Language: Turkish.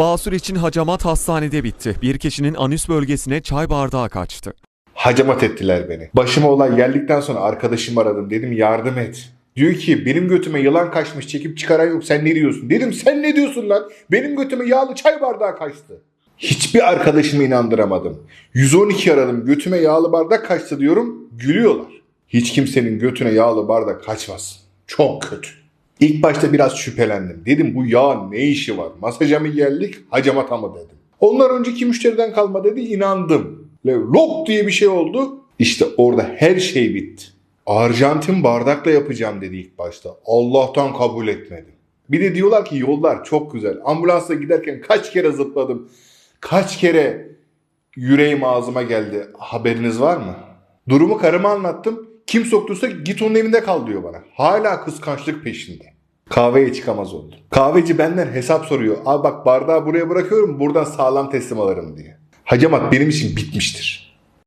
Basur için hacamat hastanede bitti. Bir kişinin anüs bölgesine çay bardağı kaçtı. Hacamat ettiler beni. Başıma olay geldikten sonra arkadaşımı aradım. Dedim yardım et. Diyor ki benim götüme yılan kaçmış çekip çıkaran yok sen ne diyorsun? Dedim sen ne diyorsun lan? Benim götüme yağlı çay bardağı kaçtı. Hiçbir arkadaşımı inandıramadım. 112 aradım götüme yağlı bardak kaçtı diyorum gülüyorlar. Hiç kimsenin götüne yağlı bardak kaçmaz. Çok kötü. İlk başta biraz şüphelendim. Dedim bu yağ ne işi var? Masaja mı geldik hacamata mı dedim. Onlar önceki müşteriden kalma dedi inandım. Ve lok diye bir şey oldu. İşte orada her şey bitti. Arjantin bardakla yapacağım dedi ilk başta. Allah'tan kabul etmedim. Bir de diyorlar ki yollar çok güzel. Ambulansla giderken kaç kere zıpladım. Kaç kere yüreğim ağzıma geldi. Haberiniz var mı? Durumu karıma anlattım. Kim soktuysa git onun evinde kal diyor bana. Hala kıskançlık peşinde. Kahveye çıkamaz oldu. Kahveci benden hesap soruyor. Abi bak bardağı buraya bırakıyorum buradan sağlam teslim alırım diye. Hacamat benim için bitmiştir.